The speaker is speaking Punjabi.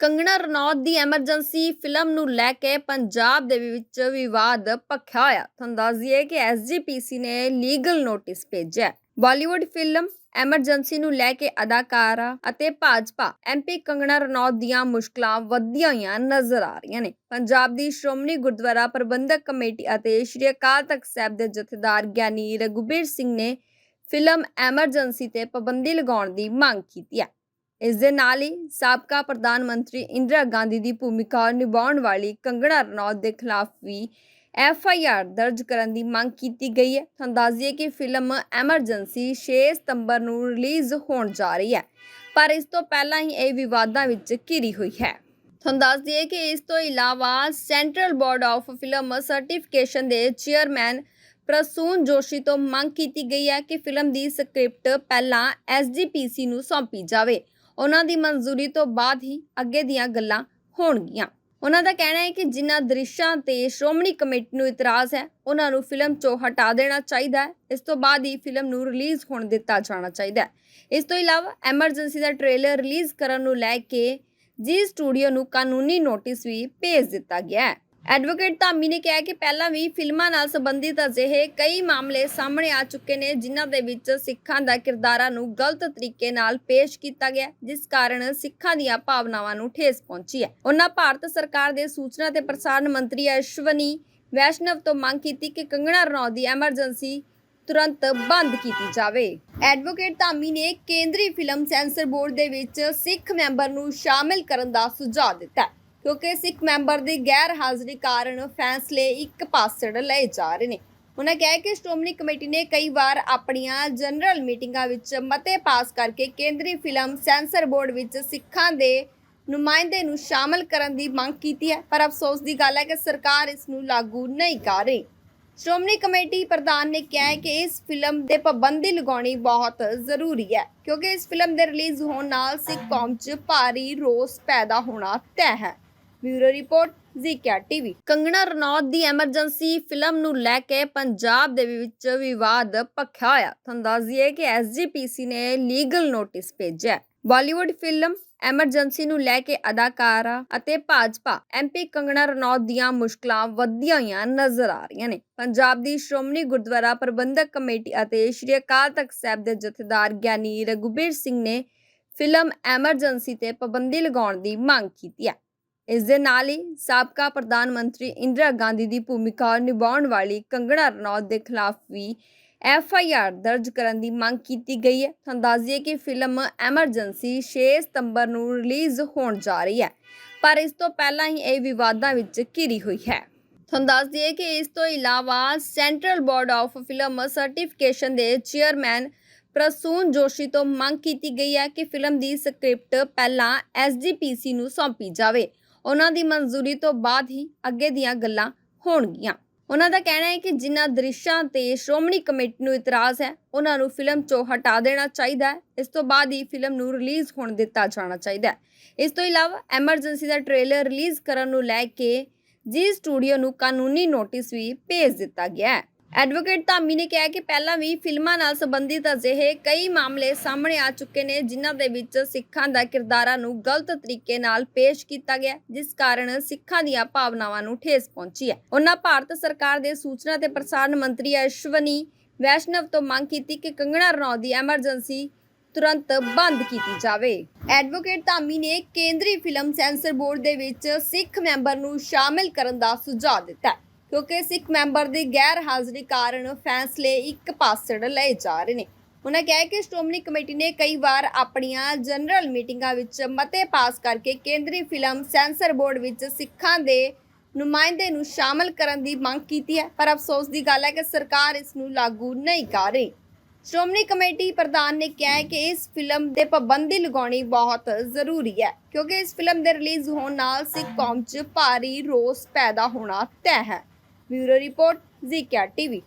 ਕੰਗਣਾ ਰਣੌਤ ਦੀ ਐਮਰਜੈਂਸੀ ਫਿਲਮ ਨੂੰ ਲੈ ਕੇ ਪੰਜਾਬ ਦੇ ਵਿੱਚ ਵਿਵਾਦ ਭਖਿਆ ਹੋਇਆ। ਤੁਹਾਨੂੰ ਦੱਸ ਦਈਏ ਕਿ ਐਸਜੀਪੀਸੀ ਨੇ ਲੀਗਲ ਨੋਟਿਸ ਭੇਜਿਆ ਬਾਲੀਵੁੱਡ ਫਿਲਮ ਐਮਰਜੈਂਸੀ ਨੂੰ ਲੈ ਕੇ ਅਦਾਕਾਰਾ ਅਤੇ ਭਾਜਪਾ ਐਮਪੀ ਕੰਗਣਾ ਰਣੌਤ ਦੀਆਂ ਮੁਸ਼ਕਲਾਂ ਵਧੀਆਂ ਹੋਈਆਂ ਨਜ਼ਰ ਆ ਰਹੀਆਂ ਨੇ। ਪੰਜਾਬ ਦੀ ਸ਼੍ਰੋਮਣੀ ਗੁਰਦੁਆਰਾ ਪ੍ਰਬੰਧਕ ਕਮੇਟੀ ਅਤੇ ਸ਼੍ਰੀ ਅਕਾਲ ਤਖਤ ਸਾਹਿਬ ਦੇ ਜਥੇਦਾਰ ਗਿਆਨੀ ਰਘੁਬੀਰ ਸਿੰਘ ਨੇ ਫਿਲਮ ਐਮਰਜੈਂਸੀ ਤੇ ਪਾਬੰਦੀ ਲਗਾਉਣ ਦੀ ਮੰਗ ਕੀਤੀ ਹੈ। ਇਸ ਦੇ ਨਾਲ ਹੀ ਸਾਬਕਾ ਪ੍ਰਧਾਨ ਮੰਤਰੀ ਇੰਦਰਾ ਗਾਂਧੀ ਦੀ ਭੂਮਿਕਾ ਨਿਭਾਉਣ ਵਾਲੀ ਕੰਗਣਾ ਰਣੌਤ ਦੇ ਖਿਲਾਫ ਵੀ ਐਫ ਆਈ ਆਰ ਦਰਜ ਕਰਨ ਦੀ ਮੰਗ ਕੀਤੀ ਗਈ ਹੈ। ਤੁਹਾਨੂੰ ਦੱਸ ਦਈਏ ਕਿ ਫਿਲਮ ਐਮਰਜੈਂਸੀ 6 ਸਤੰਬਰ ਨੂੰ ਰਿਲੀਜ਼ ਹੋਣ ਜਾ ਰਹੀ ਹੈ, ਪਰ ਇਸ ਤੋਂ ਪਹਿਲਾਂ ਹੀ ਇਹ ਵਿਵਾਦਾਂ ਵਿੱਚ ਘਿਰੀ ਹੋਈ ਹੈ। ਤੁਹਾਨੂੰ ਦੱਸ ਦਈਏ ਕਿ ਇਸ ਤੋਂ ਇਲਾਵਾ central board of film certification ਦੇ ਚੇਅਰਮੈਨ ਪ੍ਰਸੂਨ ਜੋਸ਼ੀ ਤੋਂ ਮੰਗ ਕੀਤੀ ਗਈ ਹੈ ਕਿ ਫਿਲਮ ਦੀ ਸਕ੍ਰਿਪਟ ਪਹਿਲਾਂ ਐਸਜੀਪੀਸੀ ਨੂੰ ਸੌਂਪੀ ਜਾਵੇ। ਉਹਨਾਂ ਦੀ ਮਨਜ਼ੂਰੀ ਤੋਂ ਬਾਅਦ ਹੀ ਅੱਗੇ ਦੀਆਂ ਗੱਲਾਂ ਹੋਣਗੀਆਂ। ਉਹਨਾਂ ਦਾ ਕਹਿਣਾ ਹੈ ਕਿ ਜਿਨ੍ਹਾਂ ਦ੍ਰਿਸ਼ਾਂ ਤੇ ਸ਼੍ਰੋਮਣੀ ਕਮੇਟੀ ਨੂੰ ਇਤਰਾਜ਼ ਹੈ, ਉਹਨਾਂ ਨੂੰ ਫਿਲਮ ਚੋਂ ਹਟਾ ਦੇਣਾ ਚਾਹੀਦਾ ਹੈ। ਇਸ ਤੋਂ ਬਾਅਦ ਹੀ ਫਿਲਮ ਨੂੰ ਰਿਲੀਜ਼ ਹੋਣ ਦਿੱਤਾ ਜਾਣਾ ਚਾਹੀਦਾ ਹੈ। ਇਸ ਤੋਂ ਇਲਾਵਾ ਐਮਰਜੈਂਸੀ ਦਾ ਟ੍ਰੇਲਰ ਰਿਲੀਜ਼ ਕਰਨ ਨੂੰ ਲੈ ਕੇ ਜੀ ਸਟੂਡੀਓ ਨੂੰ ਕਾਨੂੰਨੀ ਨੋਟਿਸ ਵੀ ਭੇਜ ਦਿੱਤਾ ਗਿਆ ਹੈ। ਐਡਵੋਕੇਟ ਧਾਮੀ ਨੇ ਕਿਹਾ ਕਿ ਪਹਿਲਾਂ ਵੀ ਫਿਲਮਾਂ ਨਾਲ ਸੰਬੰਧਿਤ ਅਜਿਹੇ ਕਈ ਮਾਮਲੇ ਸਾਹਮਣੇ ਆ ਚੁੱਕੇ ਨੇ, ਜਿਨ੍ਹਾਂ ਦੇ ਵਿੱਚ ਸਿੱਖਾਂ ਦਾ ਕਿਰਦਾਰਾਂ ਨੂੰ ਗਲਤ ਤਰੀਕੇ ਨਾਲ ਪੇਸ਼ ਕੀਤਾ ਗਿਆ, ਜਿਸ ਕਾਰਨ ਸਿੱਖਾਂ ਦੀਆਂ ਭਾਵਨਾਵਾਂ ਨੂੰ ਠੇਸ ਪਹੁੰਚੀ ਹੈ। ਉਹਨਾਂ ਭਾਰਤ ਸਰਕਾਰ ਦੇ ਸੂਚਨਾ ਤੇ ਪ੍ਰਸਾਰਣ ਮੰਤਰੀ ਅਸ਼ਵਨੀ ਵੈਸ਼ਨਵ ਤੋਂ ਮੰਗ ਕੀਤੀ ਕਿ ਕੰਗਣਾ ਰਣੌਤ ਦੀ ਐਮਰਜੈਂਸੀ ਤੁਰੰਤ ਬੰਦ ਕੀਤੀ ਜਾਵੇ। ਐਡਵੋਕੇਟ ਧਾਮੀ ਨੇ ਕੇਂਦਰੀ ਫਿਲਮ ਸੈਂਸਰ ਬੋਰਡ ਦੇ ਵਿੱਚ ਸਿੱਖ ਮੈਂਬਰ ਨੂੰ ਸ਼ਾਮਿਲ ਕਰਨ ਦਾ ਸੁਝਾਅ ਦਿੱਤਾ ਕਿਉਂਕਿ ਸਿੱਖ ਮੈਂਬਰ ਦੀ ਗੈਰ ਹਾਜ਼ਰੀ ਕਾਰਨ ਫੈਸਲੇ ਇੱਕ ਪਾਸੜ ਲਏ ਜਾ ਰਹੇ ਨੇ। ਉਹਨਾਂ ਕਿਹਾ ਕਿ ਸ਼੍ਰੋਮਣੀ ਕਮੇਟੀ ਨੇ ਕਈ ਵਾਰ ਆਪਣੀਆਂ ਜਨਰਲ ਮੀਟਿੰਗਾਂ ਵਿੱਚ ਮਤੇ ਪਾਸ ਕਰਕੇ ਕੇਂਦਰੀ ਫਿਲਮ ਸੈਂਸਰ ਬੋਰਡ ਵਿੱਚ ਸਿੱਖਾਂ ਦੇ ਨੁਮਾਇੰਦੇ ਨੂੰ ਸ਼ਾਮਲ ਕਰਨ ਦੀ ਮੰਗ ਕੀਤੀ ਹੈ, ਪਰ ਅਫਸੋਸ ਦੀ ਗੱਲ ਹੈ ਕਿ ਸਰਕਾਰ ਇਸ ਨੂੰ ਲਾਗੂ ਨਹੀਂ ਕਰ ਰਹੀ। ਸ਼੍ਰੋਮਣੀ ਕਮੇਟੀ ਪ੍ਰਧਾਨ ਨੇ ਕਿਹਾ ਹੈ ਕਿ ਇਸ ਫਿਲਮ ਤੇ ਪਾਬੰਦੀ ਲਗਾਉਣੀ ਬਹੁਤ ਜ਼ਰੂਰੀ ਹੈ, ਕਿਉਂਕਿ ਇਸ ਫਿਲਮ ਦੇ ਰਿਲੀਜ਼ ਹੋਣ ਨਾਲ ਸਿੱਖ ਕੌਮ 'ਚ ਭਾਰੀ ਰੋਸ ਪੈਦਾ ਹੋਣਾ ਤੈਅ ਹੈ। ਬਿਊਰੋ ਰਿਪੋਰਟ, ਜ਼ੀਕਿਆ ਟੀਵੀ। ਕੰਗਣਾ ਰਣੌਤ ਦੀ ਐਮਰਜੈਂਸੀ ਫਿਲਮ ਨੂੰ ਲੈ ਕੇ ਪੰਜਾਬ ਦੇ ਵਿੱਚ ਵਿਵਾਦ ਭਖਿਆ ਹੋਇਆ। ਤੁਹਾਨੂੰ ਦੱਸ ਦਈਏ ਕਿ ਐਸਜੀਪੀਸੀ ਨੇ ਲੀਗਲ ਨੋਟਿਸ ਭੇਜਿਆ ਬਾਲੀਵੁੱਡ ਫਿਲਮ ਐਮਰਜੈਂਸੀ ਨੂੰ ਲੈ ਕੇ ਅਦਾਕਾਰਾ ਅਤੇ ਭਾਜਪਾ ਐਮਪੀ ਕੰਗਣਾ ਰਣੌਤ ਦੀਆਂ ਮੁਸ਼ਕਲਾਂ ਵਧੀਆਂ ਹੋਈਆਂ ਨਜ਼ਰ ਆ ਰਹੀਆਂ ਨੇ। ਪੰਜਾਬ ਦੀ ਸ਼੍ਰੋਮਣੀ ਗੁਰਦੁਆਰਾ ਪ੍ਰਬੰਧਕ ਕਮੇਟੀ ਅਤੇ ਸ਼੍ਰੀ ਅਕਾਲ ਤਖਤ ਸਾਹਿਬ ਦੇ ਜਥੇਦਾਰ ਗਿਆਨੀ ਰਘੁਬੀਰ ਸਿੰਘ ਨੇ ਫਿਲਮ ਐਮਰਜੈਂਸੀ ਤੇ ਪਾਬੰਦੀ ਲਗਾਉਣ ਦੀ ਮੰਗ ਕੀਤੀ ਹੈ। ਇਸ ਦੇ ਨਾਲ ਹੀ ਸਾਬਕਾ ਪ੍ਰਧਾਨ ਮੰਤਰੀ ਇੰਦਰਾ ਗਾਂਧੀ ਦੀ ਭੂਮਿਕਾ ਨਿਭਾਉਣ ਵਾਲੀ ਕੰਗਣਾ ਰਣੌਤ ਦੇ ਖਿਲਾਫ ਵੀ ਐਫ ਆਈ ਆਰ ਦਰਜ ਕਰਨ ਦੀ ਮੰਗ ਕੀਤੀ ਗਈ ਹੈ। ਤੁਹਾਨੂੰ ਦੱਸ ਦਈਏ ਕਿ ਫਿਲਮ ਐਮਰਜੈਂਸੀ 6 ਸਤੰਬਰ ਨੂੰ ਰਿਲੀਜ਼ ਹੋਣ ਜਾ ਰਹੀ ਹੈ, ਪਰ ਇਸ ਤੋਂ ਪਹਿਲਾਂ ਹੀ ਇਹ ਵਿਵਾਦਾਂ ਵਿੱਚ ਘਿਰੀ ਹੋਈ ਹੈ। ਤੁਹਾਨੂੰ ਦੱਸ ਦਈਏ ਕਿ ਇਸ ਤੋਂ ਇਲਾਵਾ central board of film certification ਦੇ ਚੇਅਰਮੈਨ ਪ੍ਰਸੂਨ ਜੋਸ਼ੀ ਤੋਂ ਮੰਗ ਕੀਤੀ ਗਈ ਹੈ ਕਿ ਫਿਲਮ ਦੀ ਸਕ੍ਰਿਪਟ ਪਹਿਲਾਂ ਐਸਜੀਪੀਸੀ ਨੂੰ ਸੌਂਪੀ ਜਾਵੇ। ਉਹਨਾਂ ਦੀ ਮਨਜ਼ੂਰੀ ਤੋਂ ਬਾਅਦ ਹੀ ਅੱਗੇ ਦੀਆਂ ਗੱਲਾਂ ਹੋਣਗੀਆਂ। ਉਹਨਾਂ ਦਾ ਕਹਿਣਾ ਹੈ ਕਿ ਜਿਨ੍ਹਾਂ ਦ੍ਰਿਸ਼ਾਂ ਤੇ ਸ਼੍ਰੋਮਣੀ ਕਮੇਟੀ ਨੂੰ ਇਤਰਾਜ਼ ਹੈ, ਉਹਨਾਂ ਨੂੰ ਫਿਲਮ ਚੋਂ ਹਟਾ ਦੇਣਾ ਚਾਹੀਦਾ ਹੈ। ਇਸ ਤੋਂ ਬਾਅਦ ਹੀ ਫਿਲਮ ਨੂੰ ਰਿਲੀਜ਼ ਹੋਣ ਦਿੱਤਾ ਜਾਣਾ ਚਾਹੀਦਾ ਹੈ। ਇਸ ਤੋਂ ਇਲਾਵਾ ਐਮਰਜੈਂਸੀ ਦਾ ਟ੍ਰੇਲਰ ਰਿਲੀਜ਼ ਕਰਨ ਨੂੰ ਲੈ ਕੇ ਜੀ ਸਟੂਡੀਓ ਨੂੰ ਕਾਨੂੰਨੀ ਨੋਟਿਸ ਵੀ ਭੇਜ ਦਿੱਤਾ ਗਿਆ ਹੈ। ਐਡਵੋਕੇਟ ਧਾਮੀ ਨੇ ਕਿਹਾ ਕਿ ਪਹਿਲਾਂ ਵੀ ਫਿਲਮਾਂ ਨਾਲ ਸੰਬੰਧਿਤ ਅਜਿਹੇ ਕਈ ਮਾਮਲੇ ਸਾਹਮਣੇ ਆ ਚੁੱਕੇ ਨੇ, ਜਿਨ੍ਹਾਂ ਦੇ ਵਿੱਚ ਸਿੱਖਾਂ ਦਾ ਕਿਰਦਾਰਾਂ ਨੂੰ ਗਲਤ ਤਰੀਕੇ ਨਾਲ ਪੇਸ਼ ਕੀਤਾ ਗਿਆ, ਜਿਸ ਕਾਰਨ ਸਿੱਖਾਂ ਦੀਆਂ ਭਾਵਨਾਵਾਂ ਨੂੰ ਠੇਸ ਪਹੁੰਚੀ ਹੈ। ਉਹਨਾਂ ਭਾਰਤ ਸਰਕਾਰ ਦੇ ਸੂਚਨਾ ਤੇ ਪ੍ਰਸਾਰਣ ਮੰਤਰੀ ਅਸ਼ਵਨੀ ਵੈਸ਼ਨਵ ਤੋਂ ਮੰਗ ਕੀਤੀ ਕਿ ਕੰਗਣਾ ਰਣੌਤ ਦੀ ਐਮਰਜੈਂਸੀ ਤੁਰੰਤ ਬੰਦ ਕੀਤੀ ਜਾਵੇ। ਐਡਵੋਕੇਟ ਧਾਮੀ ਨੇ ਕੇਂਦਰੀ ਫਿਲਮ ਸੈਂਸਰ ਬੋਰਡ ਦੇ ਵਿੱਚ ਸਿੱਖ ਮੈਂਬਰ ਨੂੰ ਸ਼ਾਮਿਲ ਕਰਨ ਦਾ ਸੁਝਾਅ ਦਿੱਤਾ ਕਿਉਂਕਿ ਸਿੱਖ ਮੈਂਬਰ ਦੀ ਗੈਰ ਹਾਜ਼ਰੀ ਕਾਰਨ ਫੈਸਲੇ ਇੱਕ ਪਾਸੜ ਲਏ ਜਾ ਰਹੇ ਨੇ। ਉਹਨਾਂ ਕਿਹਾ ਕਿ ਸ਼੍ਰੋਮਣੀ ਕਮੇਟੀ ਨੇ ਕਈ ਵਾਰ ਆਪਣੀਆਂ ਜਨਰਲ ਮੀਟਿੰਗਾਂ ਵਿੱਚ ਮਤੇ ਪਾਸ ਕਰਕੇ ਕੇਂਦਰੀ ਫਿਲਮ ਸੈਂਸਰ ਬੋਰਡ ਵਿੱਚ ਸਿੱਖਾਂ ਦੇ ਨੁਮਾਇੰਦੇ ਨੂੰ ਸ਼ਾਮਲ ਕਰਨ ਦੀ ਮੰਗ ਕੀਤੀ ਹੈ, ਪਰ ਅਫਸੋਸ ਦੀ ਗੱਲ ਹੈ ਕਿ ਸਰਕਾਰ ਇਸ ਨੂੰ ਲਾਗੂ ਨਹੀਂ ਕਰ ਰਹੀ। ਸ਼੍ਰੋਮਣੀ ਕਮੇਟੀ ਪ੍ਰਧਾਨ ਨੇ ਕਿਹਾ ਕਿ ਇਸ ਫਿਲਮ ਤੇ ਪਾਬੰਦੀ ਲਗਾਉਣੀ ਬਹੁਤ ਜ਼ਰੂਰੀ ਹੈ, ਕਿਉਂਕਿ ਇਸ ਫਿਲਮ ਦੇ ਰਿਲੀਜ਼ ਹੋਣ ਨਾਲ ਸਿੱਖ ਕੌਮ 'ਚ ਭਾਰੀ ਰੋਸ ਪੈਦਾ ਹੋਣਾ ਤੈਅ ਹੈ। ਬਿਊਰੋ ਰਿਪੋਰਟ ਜ਼ੀਕਿਆ ਟੀਵੀ